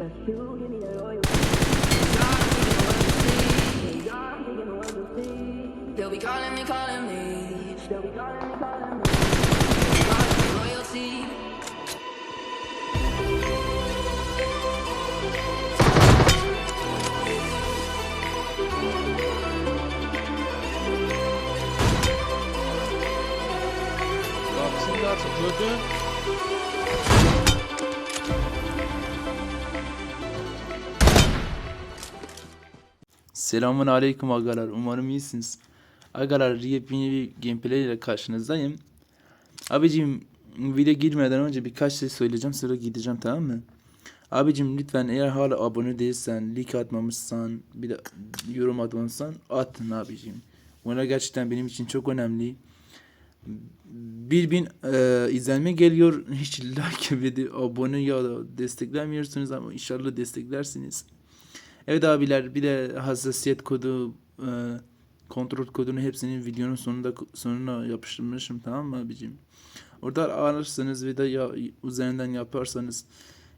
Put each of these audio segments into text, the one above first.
They'll be calling me, calling me. They'll be calling me, calling me. Selamun aleyküm agalar. Umarım iyisiniz. Agalar yepyeni bir gameplay ile karşınızdayım. Abicim video girmeden önce birkaç şey söyleyeceğim sonra gideceğim tamam mı? Abicim lütfen eğer hala abone değilsen, like atmamışsan, bir de yorum atmamışsan atın abicim. Bunlar gerçekten benim için çok önemli. Bir bin e, izlenme geliyor. Hiç like ve de abone ya da desteklemiyorsunuz ama inşallah desteklersiniz. Evet abiler bir de hassasiyet kodu e, kontrol kodunu hepsinin videonun sonunda sonuna yapıştırmışım tamam mı abicim? Orada ararsanız ve de ya, üzerinden yaparsanız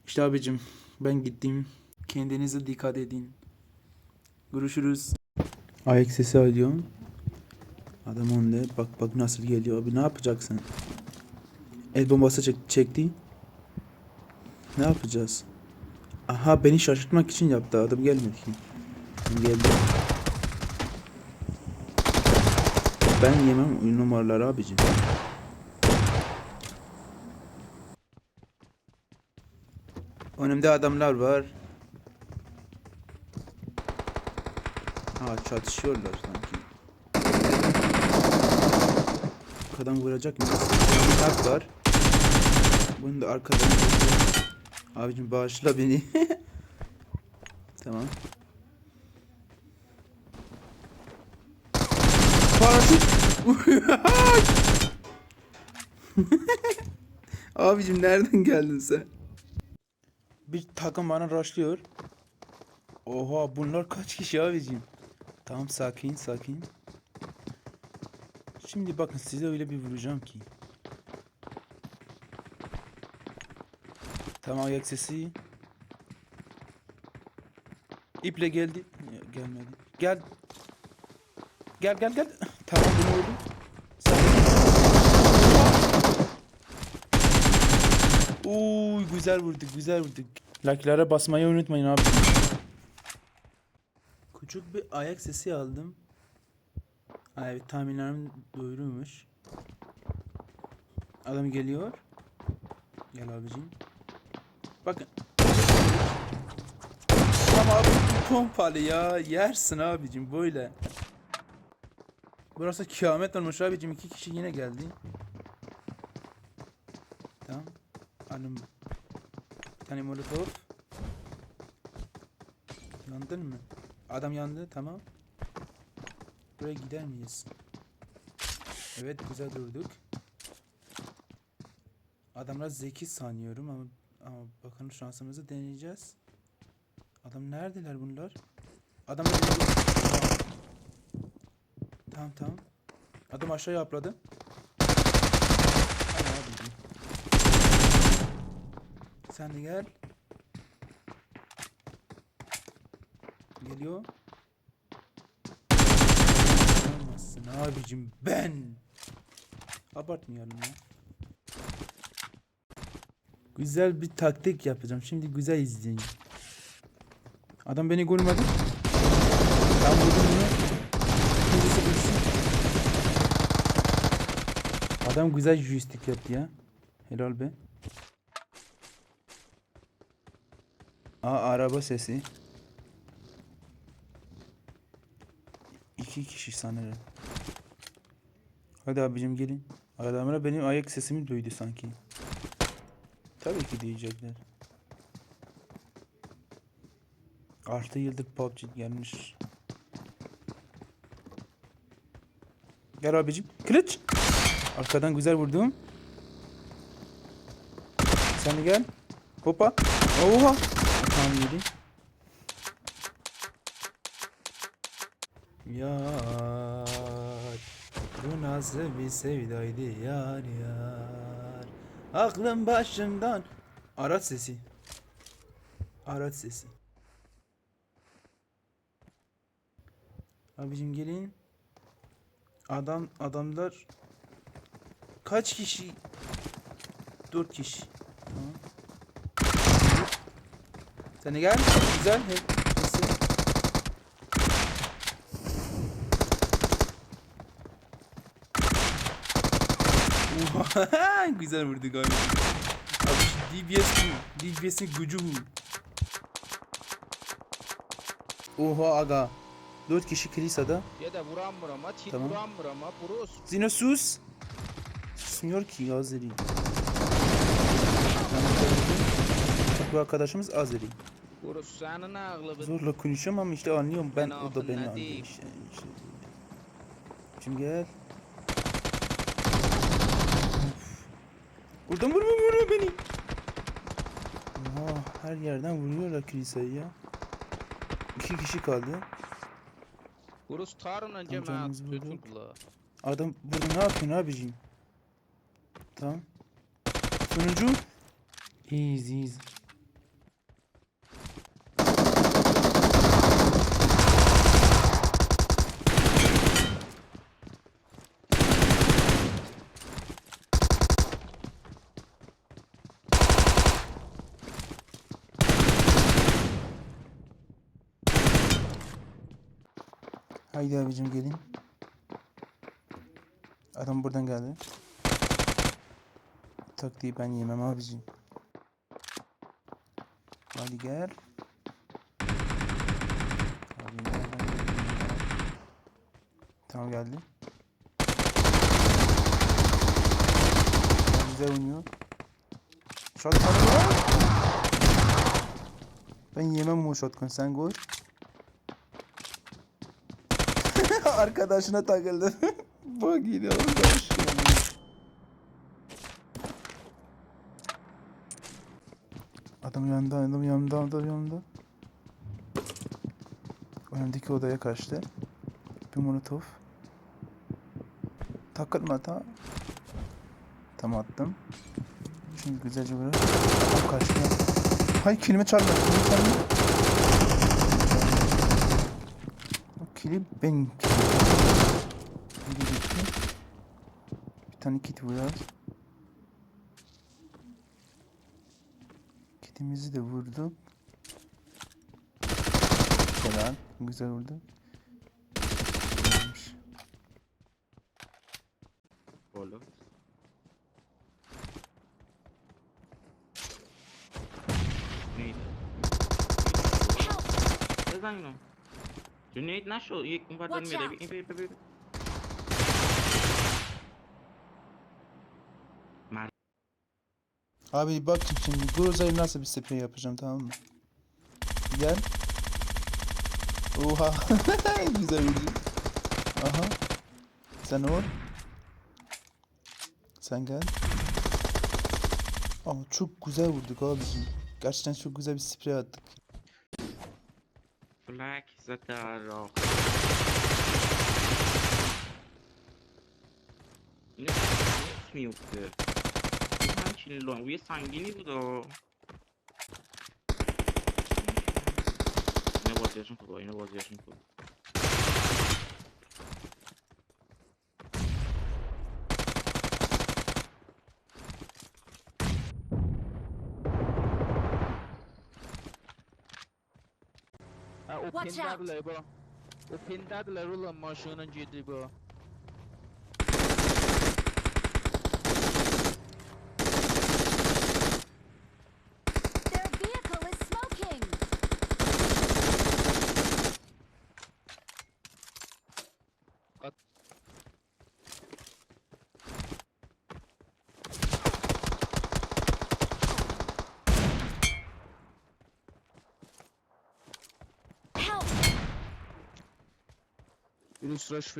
işte abicim ben gittim. Kendinize dikkat edin. Görüşürüz. Ayak sesi alıyorum. Adam onda bak bak nasıl geliyor abi ne yapacaksın? El bombası çek çekti. Ne yapacağız? Aha beni şaşırtmak için yaptı adam gelmedi ki. Geldi. Ben yemem numaraları abicim. Önümde adamlar var. Ha çatışıyorlar sanki. Arkadan vuracak mı? Nak var. Bunu da arkadan vuracak. Abicim bağışla beni. tamam. Paraşüt. Abicim nereden geldin sen? Bir takım bana rushlıyor. Oha bunlar kaç kişi abicim? Tamam sakin sakin. Şimdi bakın size öyle bir vuracağım ki. Tamam ayak sesi. İple geldi. Gelmedi. Gel. Gel gel gel. Tamam bunu vurdum. Uy güzel vurduk güzel vurduk. Lakilere basmayı unutmayın abi. Küçük bir ayak sesi aldım. Ay, tahminlerim doğruymuş. Adam geliyor. Gel abicim. Bakın. Tamam abi pompalı ya. Yersin abicim böyle. Burası kıyamet olmuş abicim. iki kişi yine geldi. Tamam. Alın. Bir tane molotof. Yandın mı? Adam yandı tamam. Buraya gider miyiz? Evet güzel durduk. Adamlar zeki sanıyorum ama, ama bakın şansımızı deneyeceğiz. Adam neredeler bunlar? Adamlar tamam. tamam. Adam aşağıya atladı. Sen de gel. Geliyor. Olmazsın abicim ben. Abartmayalım ya. Güzel bir taktik yapacağım. Şimdi güzel izleyin. Adam beni görmedi. Ben vurdum bunu. İkincisi vursun. Adam güzel joystick yaptı ya. Helal be. Aa araba sesi. İki kişi sanırım. Hadi abicim gelin. Adamlar benim ayak sesimi duydu sanki. Tabii ki diyecekler. Artı yıldır PUBG gelmiş. Gel abicim. Kılıç. Arkadan güzel vurdum. Sen gel. Hoppa. Oha. Tamam yedi. Yar Bu nasıl bir sevdaydı yar yar Aklım başımdan Araç sesi Araç sesi. Abicim gelin. Adam adamlar kaç kişi? Dört kişi. Tamam. Sen gel. Güzel. Hep. Nasıl? Oha, Güzel vurdu galiba. Abi şu DBS bu. DBS'in gücü bu. Oha aga. 4 kişi kilisada. Ya da vuran vurama, tit Tamam. vuran vurama, Bruce. Zino sus. Susmuyor ki Azeri. Bu arkadaşımız Azeri. Zorla konuşuyorum ama işte anlıyorum ben Ben o da beni anlıyor işte. Şimdi gel. Buradan vurma vurma beni. Oha her yerden vuruyorlar kiliseyi ya. İki kişi kaldı. Tamam, canımız ben vurdu. tutuklu. Adam burada ne yapıyorsun abicim? Tamam. Sonuncu. Easy easy. Haydi abicim gelin. Adam buradan geldi. Taktiği ben yemem abicim. Hadi gel. Abi? Tamam geldi. Güzel oynuyor. Shotgun. Ben yemem o shotgun sen koy. Arkadaşına takıldı. Bak yine arkadaş. Adam yanında, adam yanında, adam yanında. Önümdeki odaya kaçtı. Bir molotof. Takılma ta. Tam attım. Şimdi güzelce böyle. Adam kaçtı. Hay kilimi çalma, kilimi çalma. O kili ben kilim. Bir tane kit vurar. Kitimizi de vurduk. Helal. Güzel vurdu. Güzelmiş. Oğlum. Neydi? Ne zaman Cüneyt nasıl? İlk kumpardan Watch beri. out. Bir, bir, bir, bir. Mar Abi bak şimdi Groza'yı nasıl bir sprey yapacağım tamam mı? Gel. Oha. Güzel vurdu. Aha. Sen ol. Sen gel. Ama çok güzel vurduk abicim. Gerçekten çok güzel bir sprey attık. Black Zataro. Yine mi yok ki? Ben şimdi lan, uya sangini bu da. Yine vazgeçin kulu, yine vazgeçin kulu. Ha, o Watch out. pendadlar bu. O pendadlar ulan maşının ciddi دوستداشت